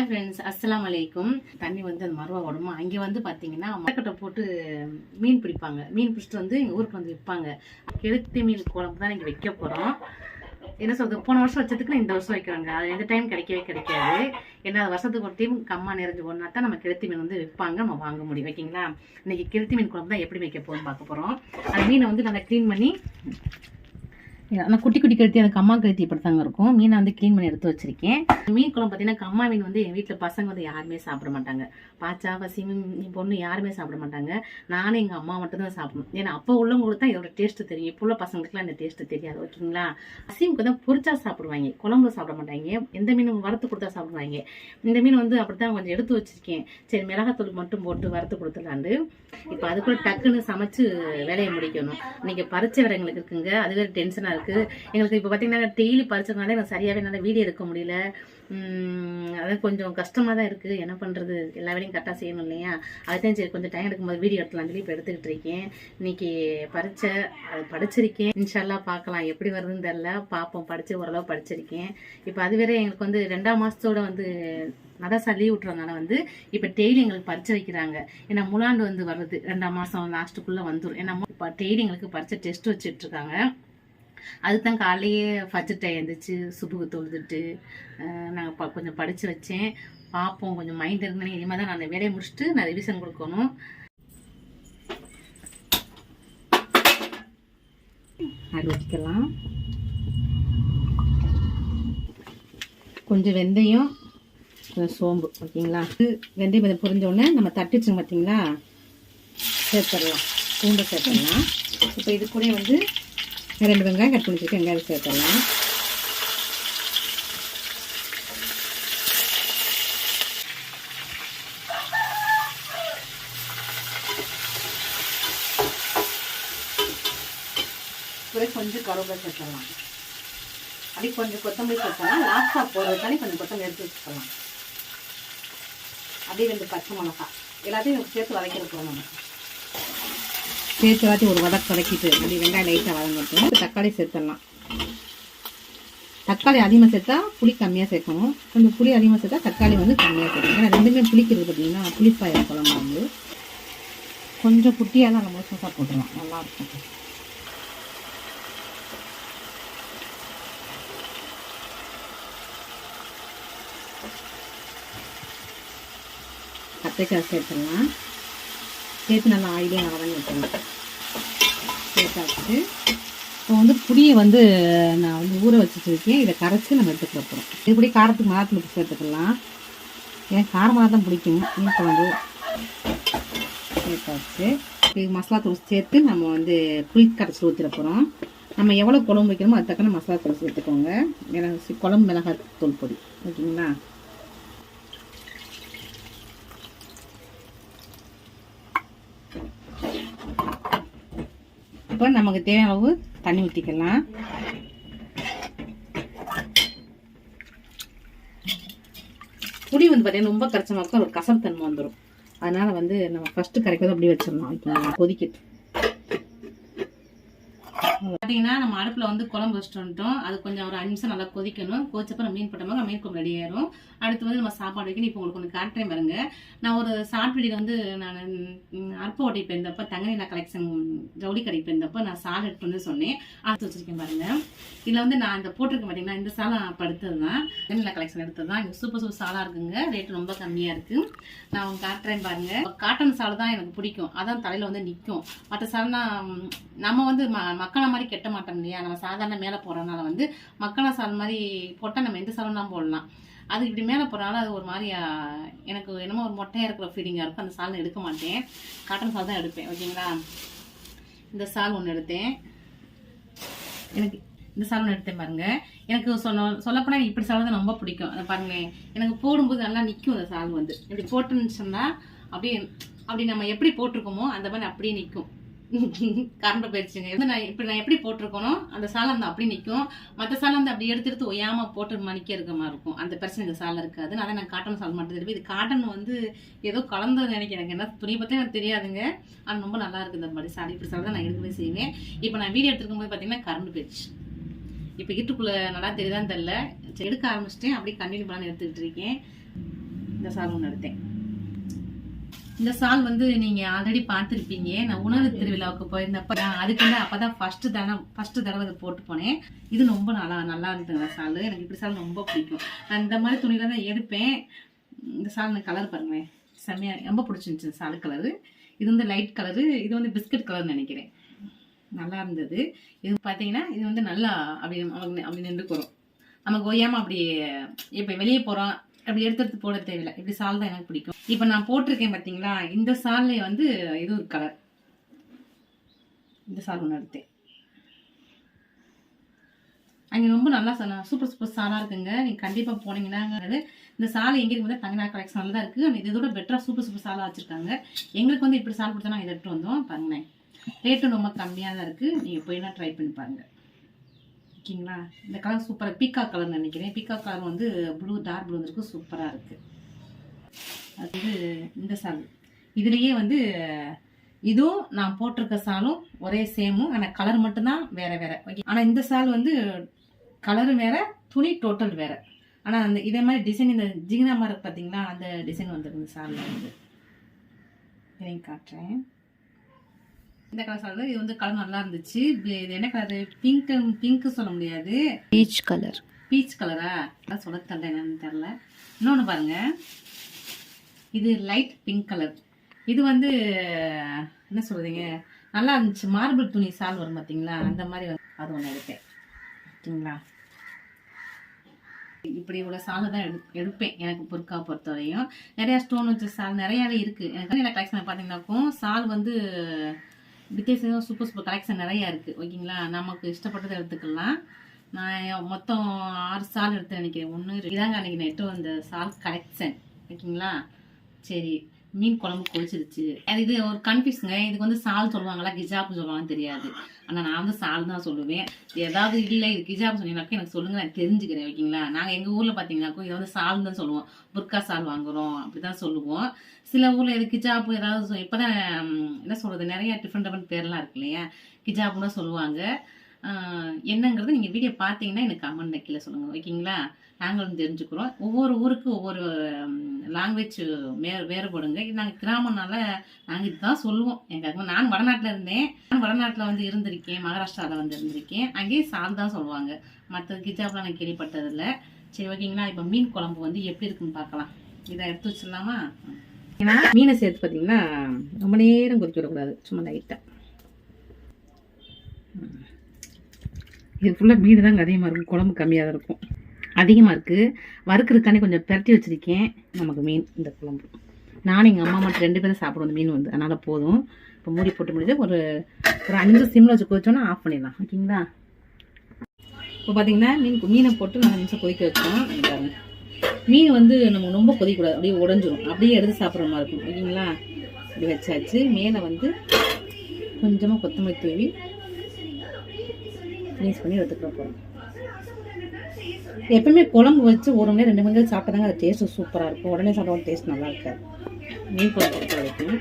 Hi friends அஸ்லாம் வலைக்கும் தண்ணி வந்து அந்த மருவா உடம்பு அங்கே வந்து பார்த்தீங்கன்னா மரக்கட்டை போட்டு மீன் பிடிப்பாங்க. மீன் பிடிச்சிட்டு வந்து எங்கள் ஊருக்கு வந்து விற்பாங்க கெளுத்தி மீன் குழம்பு தான் நீங்கள் வைக்க போகிறோம் என்ன சொல்றது? போன வருஷம் வச்சதுக்கு நான் இந்த வருஷம் வைக்கிறாங்க. அது எந்த டைம் கிடைக்கவே கிடைக்காது. ஏன்னா அது வருஷத்துக்கு ஒரு டைம் கம்மா நிறைஞ்சு ஒன்றா தான் நம்ம கெளுத்தி மீன் வந்து விற்பாங்க நம்ம வாங்க முடியும். ஓகேங்களா இன்னைக்கு கெளுத்தி மீன் குழம்பு தான் எப்படி வைக்க போகணும்னு பார்க்க போகிறோம் அந்த மீனை வந்து நல்லா க்ளீன் பண்ணி ஆனால் குட்டி குட்டி கழுத்தி அந்த கம்மா கழுத்தி இப்படி தாங்க இருக்கும். மீனை வந்து க்ளீன் பண்ணி எடுத்து வச்சிருக்கேன். மீன் குழம்பு பார்த்தீங்கன்னா கம்மா மீன் வந்து எங்கள் வீட்டில் பசங்க வந்து யாருமே சாப்பிட மாட்டாங்க. பாச்சா பசி மீன் பொண்ணு யாருமே சாப்பிட மாட்டாங்க. நானும் எங்கள் அம்மா மட்டும் தான் சாப்பிடணும். ஏன்னா அப்போ உள்ளவங்களுக்கு தான் இதோட டேஸ்ட்டு தெரியும். இப்போ உள்ள பசங்களுக்குலாம் இந்த டேஸ்ட்டு தெரியாது ஓகேங்களா? அசீமுக்கு தான் பொரிச்சா சாப்பிடுவாங்க. குழம்புல சாப்பிட மாட்டாங்க. எந்த மீனும் வறுத்து கொடுத்தா சாப்பிடுவாங்க. இந்த மீன் வந்து அப்படி தான் கொஞ்சம் எடுத்து வச்சிருக்கேன். சரி மிளகாத்தூள் மட்டும் போட்டு வறுத்து கொடுத்துலாண்டு இப்போ அதுக்குள்ள டக்குன்னு சமைச்சு வேலையை முடிக்கணும். இன்னைக்கு பறிச்ச வேற இருக்குங்க. அதுவே டென்ஷனாக இருக்குது எங்களுக்கு இப்போ பார்த்தீங்கன்னா டெய்லி பறிச்சதுனால எனக்கு சரியாகவே என்னால் வீடியோ எடுக்க முடியல. அது கொஞ்சம் கஷ்டமாக தான் இருக்குது என்ன பண்ணுறது எல்லா வேலையும் கரெக்டாக செய்யணும் இல்லையா? அதுதான் சரி கொஞ்சம் டைம் எடுக்கும்போது வீடியோ எடுக்கலாம் சொல்லி இப்போ எடுத்துக்கிட்டு இருக்கேன். இன்னைக்கு பறிச்ச அது படிச்சிருக்கேன். இன்ஷால்லா பார்க்கலாம் எப்படி வருதுன்னு தெரில பார்ப்போம் படித்து ஓரளவு படிச்சிருக்கேன். இப்போ அது வேற எங்களுக்கு வந்து ரெண்டாம் மாதத்தோட வந்து மதரசா லீவ் விட்டுறதுனால வந்து இப்போ டெய்லி எங்களுக்கு பறிச்சு வைக்கிறாங்க. ஏன்னா முலாண்டு வந்து வருது. ரெண்டாம் மாதம் லாஸ்ட்டுக்குள்ளே வந்துடும் ஏன்னா இப்போ டெய்லி எங்களுக்கு பறிச்ச டெஸ்ட் வச்சுட்டு இருக்காங்க. அதுதான் காலையே ஃபர்ஸ்ட் டைம் எழுந்திரிச்சு சுப்புக்கு தொழுதுட்டு நாங்கள் ப கொஞ்சம் படித்து வச்சேன். பார்ப்போம் கொஞ்சம் மைண்ட் இருந்தேன் இனிமேல் தான் நான் அந்த வேலையை முடிச்சுட்டு நான் ரிவிஷன் கொடுக்கணும். அது வச்சுக்கலாம். கொஞ்சம் வெந்தயம் கொஞ்சம் சோம்பு ஓகேங்களா? வெந்தயம் கொஞ்சம் புரிஞ்சோடனே நம்ம தட்டிச்சோம் பார்த்தீங்களா சேர்த்துடலாம். பூண்டை சேர்த்துடலாம். இப்போ இது கூட வந்து ரெண்டு வெங்காயம் கட் பண்ணி வச்சுட்டு வெங்காயம் சேர்த்துடலாம் கூட கொஞ்சம் கருவேப்பிலை சேர்த்துடலாம். அப்படி கொஞ்சம் கொத்தமல்லி சேர்த்தலாம் லாஸ்ட்டாக போடுறதுக்காண்டி கொஞ்சம் கொத்தமல்லி எடுத்து வச்சுக்கலாம். அப்படியே ரெண்டு பச்சை மிளகா எல்லாத்தையும் சேர்த்து வதக்கிற போகிறோம் நம்ம சேர்த்து வாட்டி ஒரு வதக்கு வதக்கிட்டு அப்படி வெங்காயம் லைட்டாக வதங்கட்டும் தக்காளி சேர்த்துடலாம். தக்காளி அதிகமாக சேர்த்தா புளி கம்மியாக சேர்க்கணும். கொஞ்சம் புளி அதிகமாக சேர்த்தா தக்காளி வந்து கம்மியாக சேர்க்கணும். ஏன்னா ரெண்டுமே புளிக்கிறது பார்த்தீங்கன்னா புளிப்பாயிரம் குழம்பு வந்து. கொஞ்சம் குட்டியாக தான் நம்ம சூசாக போட்டுடலாம். நல்லாயிருக்கும் கத்திரிக்காய் சேர்த்துடலாம். சேர்த்து நல்லா ஆயிலே நல்லா தான் வைக்கணும் சேர்த்தாச்சு இப்போ வந்து புளியை வந்து நான் வந்து ஊற வச்சுருக்கேன் இதை கரைச்சி நம்ம எடுத்துக்கிற போகிறோம் இதுபடி காரத்துக்கு மிளகாத்தூள் சேர்த்துக்கலாம் ஏன் காரமாக தான் பிடிக்கும் மீன் குழம்பு சேர்த்தாச்சு இப்போ மசாலா தூள் சேர்த்து நம்ம வந்து புளி கரைச்சி ஊற்றிட போகிறோம் நம்ம எவ்வளோ குழம்பு வைக்கிறோமோ அது தக்கன மசாலா தூள் சேர்த்துக்கோங்க. மிளகு குழம்பு மிளகாய் தூள் பொடி. ஓகேங்களா? இப்போ நமக்கு தேவையான அளவு தண்ணி ஊற்றிக்கலாம் புளி வந்து பார்த்தீங்கன்னா ரொம்ப கரைச்சமாக ஒரு கசப்பு தன்மை வந்துடும் அதனால வந்து நம்ம ஃபஸ்ட்டு கரைக்கிறது அப்படியே வச்சிடலாம் இப்போ கொதிக்கிட்டு பார்த்தீங்கன்னா நம்ம அடுப்பில் வந்து குழம்பு வச்சுட்டு வந்துட்டோம் அது கொஞ்சம் ஒரு அஞ்சு நிமிஷம் நல்லா கொதிக்கணும். கொதிச்சப்ப நம்ம மீன் போட்டோம்னா மீன் குழம்பு ரெடி ஆயிரும். அடுத்து வந்து நம்ம சாப்பாடு வைக்கணும். இப்போ உங்களுக்கு ஒன்று காட்டுறேன் பாருங்க. நான் ஒரு ஷார்ட் வீடியோ வந்து நான் அற்ப ஓட்டி போயிருந்தப்ப தங்கநிலா கலெக்ஷன் ஜவுளி கடை போயிருந்தப்ப நான் சால் எடுத்து வந்து சொன்னேன். அடுத்து வச்சிருக்கேன் பாருங்க. இதில் வந்து நான் இந்த போட்டிருக்கேன் பார்த்தீங்கன்னா இந்த சாலை படுத்தது எடுத்தது தான் தங்கநிலா கலெக்ஷன் எடுத்தது தான் சூப்பர் சூப்பர் சாலாக இருக்குங்க. ரேட் ரொம்ப கம்மியாக இருக்குது நான் உங்களுக்கு காட்டுறேன் பாருங்க. காட்டன் சாலை தான் எனக்கு பிடிக்கும். அதான் தலையில் வந்து நிற்கும் மற்ற சாலைனா நம்ம வந்து ம மக்களை மாதிரி கெட்ட மாட்டோம் இல்லையா? நம்ம சாதாரண மேலே போகிறதுனால வந்து மக்களை சால் மாதிரி போட்டால் நம்ம எந்த சாலும் போடலாம். அது இப்படி மேலே போகிறனால அது ஒரு மாதிரி எனக்கு என்னமோ ஒரு மொட்டையாக இருக்கிற ஃபீலிங்காக இருக்கும். அந்த சால் எடுக்க மாட்டேன். காட்டன் சால் தான் எடுப்பேன். ஓகேங்களா இந்த சால் ஒன்று எடுத்தேன். எனக்கு இந்த சால் ஒன்று எடுத்தேன் பாருங்கள் எனக்கு சொன்ன சொல்லப்போனால் இப்படி சால் தான் ரொம்ப பிடிக்கும். அதை பாருங்களேன். எனக்கு போடும்போது நல்லா நிற்கும் அந்த சால் வந்து. இப்படி போட்டுன்னு சொன்னால் அப்படியே அப்படி நம்ம எப்படி போட்டிருக்கோமோ அந்த மாதிரி அப்படியே நிற்கும் கரண்ட் போயிடுச்சுங்க வந்து நான் இப்படி நான் எப்படி போட்டிருக்கணும் அந்த சாலை அந்த அப்படி நிற்கும் மற்ற சாலை வந்து அப்படி எடுத்து எடுத்து ஒய்யாம போட்டு மணிக்க இருக்க மாதிரி இருக்கும். அந்த பிரச்சனை இந்த சாலை இருக்காது. அதான் நான் காட்டன் சால் மட்டும் தெரியும். இது காட்டன் வந்து ஏதோ கலந்தது நினைக்கிறேன். என்ன துணி பற்றி எனக்கு தெரியாதுங்க. ஆனால் ரொம்ப நல்லா இருக்குது இந்த மாதிரி சாலை. இப்படி சாலை தான் நான் எடுக்கவே செய்வேன். இப்போ நான் வீடியோ எடுத்துருக்கும் போது பார்த்தீங்கன்னா கரண்ட் போயிடுச்சு. இப்போ வீட்டுக்குள்ளே நல்லா தெரியுதான்னு தெரில எடுக்க ஆரம்பிச்சிட்டேன். அப்படியே கண்டினியூ பண்ணி எடுத்துக்கிட்டு இருக்கேன். இந்த சாலை ஒன்று எடுத்தேன். இந்த சால் வந்து நீங்க ஆல்ரெடி பார்த்துருப்பீங்க. நான் உணவு திருவிழாவுக்கு போயிருந்தப்ப அதுக்கு வந்து அப்பதான் ஃபர்ஸ்ட் தடவை ஃபர்ஸ்ட் தடவை அதை போட்டு போனேன். இது ரொம்ப நல்லா நல்லா இருந்ததுங்க சால். எனக்கு இப்படி சால் ரொம்ப பிடிக்கும். நான் இந்த மாதிரி துணியில தான் எடுப்பேன். இந்த சால் கலர் பாருங்களேன். செம்மையா ரொம்ப பிடிச்சிருந்துச்சு சால் கலரு இது வந்து லைட் கலரு இது வந்து பிஸ்கட் கலர் நினைக்கிறேன். நல்லா இருந்தது. இது பார்த்தீங்கன்னா இது வந்து நல்லா அப்படி அப்படி அப்படி நின்றுக்கு வரும் நமக்கு ஒய்யாம அப்படி இப்போ வெளியே போகிறோம் அப்படி எடுத்து எடுத்து போட தேவையில்லை. இப்படி சால் தான் எனக்கு பிடிக்கும். இப்போ நான் போட்டிருக்கேன் பார்த்தீங்களா இந்த சால்லே வந்து இது ஒரு கலர் இந்த சால் ஒன்று எடுத்தேன். அங்கே ரொம்ப நல்லா சா- சூப்பர் சூப்பர் சாலாக இருக்குங்க. நீங்கள் கண்டிப்பாக போனீங்கன்னாங்கிறது இந்த சாலை எங்கே இருக்குது தங்கநா கலெக்ஷனில் தான் இருக்குது ஆனால் இதோட பெட்டராக சூப்பர் சூப்பர் சாலாக வச்சுருக்காங்க. எங்களுக்கு வந்து இப்படி சால் கொடுத்தா நாங்கள் இதை எடுத்துகிட்டு வந்தோம். பாருங்களேன். ரேட்டும் ரொம்ப கம்மியாக தான் இருக்குது நீங்கள் போயினா ட்ரை பண்ணி பாருங்கள் ஓகேங்களா இந்த கலர் சூப்பராக பீக்கா கலர் நினைக்கிறேன். பீக்கா கலர் வந்து ப்ளூ டார்க் ப்ளூ வந்துருக்கு சூப்பராக இருக்குது அது இந்த சால் இதுலேயே வந்து இதுவும் நான் போட்டிருக்க சாலும் ஒரே சேமும் ஆனால் கலர் மட்டும்தான் வேற வேற. ஓகே ஆனால் இந்த சால் வந்து கலரும் வேற துணி டோட்டல் வேற. ஆனால் அந்த இதே மாதிரி டிசைன் இந்த ஜிகினா மாதிரி பார்த்தீங்களா அந்த டிசைன் வந்துருக்கு இந்த சாலில் வந்து. இதையும் காட்டுறேன். இந்த கலர் சால் இது வந்து கலர் நல்லா இருந்துச்சு. இது என்ன கலர் பிங்க் பிங்க் சொல்ல முடியாது. பீச் கலர் பீச் கலரா அதான் சொல்ல தெரியல என்னன்னு தெரில இன்னொன்று பாருங்க. இது லைட் பிங்க் கலர் இது வந்து என்ன சொல்றீங்க? நல்லா இருந்துச்சு. மார்பிள் துணி சால் வரும் பார்த்தீங்களா அந்த மாதிரி வந்து அது ஒன்று எடுத்தேன். ஓகேங்களா இப்படி உள்ள சாலை தான் எடு எடுப்பேன். எனக்கு பொருட்கா பொறுத்தவரையும். நிறையா ஸ்டோன் வச்ச சால் நிறையாவே இருக்குது எனக்கு என்ன கலெக்ஷன் பார்த்தீங்கன்னாக்கும் சால் வந்து வித்தியாசம் சூப்பர் சூப்பர் கலெக்ஷன் நிறையா இருக்குது ஓகேங்களா? நமக்கு இஷ்டப்பட்டதை எடுத்துக்கலாம். நான் மொத்தம் ஆறு சால் எடுத்து நினைக்கிறேன். ஒன்று இதாங்க அன்றைக்கி நெட்டு வந்த சால் கலெக்ஷன் ஓகேங்களா? சரி. மீன் குழம்பு கொதிச்சிருச்சு. அது இது ஒரு கன்ஃபியூஸ்ங்க இதுக்கு வந்து சால் சொல்லுவாங்களா கிஜாப்னு சொல்லுவாங்கன்னு தெரியாது. ஆனால் நான் வந்து சால் தான் சொல்லுவேன். ஏதாவது இல்லை இது கிஜாப் சொன்னீங்கன்னாக்கா எனக்கு சொல்லுங்க நான் தெரிஞ்சுக்கிறேன் ஓகேங்களா? நாங்கள் எங்கள் ஊரில் பார்த்தீங்கன்னாக்கா இதை வந்து சால் தான் சொல்லுவோம். புர்கா சால் வாங்குறோம் அப்படி தான் சொல்லுவோம். சில ஊரில் இது கிஜாப் ஏதாவது சொ- இப்பதான் என்ன சொல்கிறது நிறைய டிஃப்ரெண்ட் டிஃப்ரெண்ட் பேர்லாம் இருக்கு இல்லையா? கிஜாப்னு தான் சொல்லுவாங்க. என்னங்கிறது நீங்கள் வீடியோ பார்த்தீங்கன்னா எனக்கு கமெண்ட் கீழே சொல்லுங்கள் ஓகேங்களா? நாங்களும் தெரிஞ்சுக்கிறோம். ஒவ்வொரு ஊருக்கு ஒவ்வொரு லாங்குவேஜ் வே வேறுபடுங்க. இது நாங்கள் கிராமம்னால நாங்கள் இதுதான் சொல்லுவோம். எங்களுக்கு நான் வடநாட்டில் இருந்தேன். நான் வடநாட்டில் வந்து இருந்திருக்கேன். மகாராஷ்டிராவில் வந்து இருந்திருக்கேன். அங்கேயே சால் தான் சொல்லுவாங்க. மற்ற கிஜாப்லாம் நான் கேள்விப்பட்டதில்ல. சரி ஓகேங்களா? இப்போ மீன் குழம்பு வந்து எப்படி இருக்குன்னு பார்க்கலாம். இதை எடுத்து வச்சிடலாமா? ஏன்னா மீனை சேர்த்து பார்த்தீங்கன்னா ரொம்ப நேரம் கொதிக்க விடக்கூடாது. சும்மா லைட்டாக இது ஃபுல்லாக மீன் தாங்க அதிகமாக இருக்கும் குழம்பு கம்மியாக தான் இருக்கும். அதிகமாக இருக்குது வறுக்கிறதுக்கானே கொஞ்சம் பெரட்டி வச்சுருக்கேன். நமக்கு மீன் இந்த குழம்பு. நானும் எங்கள் அம்மா மட்டும் ரெண்டு பேரும் சாப்பிடுவோம் அந்த மீன் வந்து. அதனால் போதும். இப்போ மூடி போட்டு முடிஞ்சு ஒரு ஒரு அஞ்சு சிம்மில் வச்சு கொதிச்சோன்னா ஆஃப் பண்ணிடலாம். ஓகேங்களா? இப்போ பார்த்தீங்கன்னா மீன் மீனை போட்டு நாலு நிமிஷம் கொதிக்க வச்சோம். மீன் வந்து நம்ம ரொம்ப கொதிக்கக்கூடாது. அப்படியே உடஞ்சிரும். அப்படியே எடுத்து சாப்பிட்ற மாதிரி இருக்கும். ஓகேங்களா? இப்படி வச்சாச்சு. மேலே வந்து கொஞ்சமாக கொத்தமல்லி தூவி ஃபினிஷ் பண்ணி எடுத்துக்கிற போகிறோம் எப்பவுமே குழம்பு வச்சு ஒரு மணி ரெண்டு மணி சாப்பிட்டாங்க அது டேஸ்ட்டு சூப்பராக இருக்கும். உடனே சாப்பிட்டா டேஸ்ட் நல்லா இருக்காது. மீன் குழம்பு பொறுத்த வரைக்கும்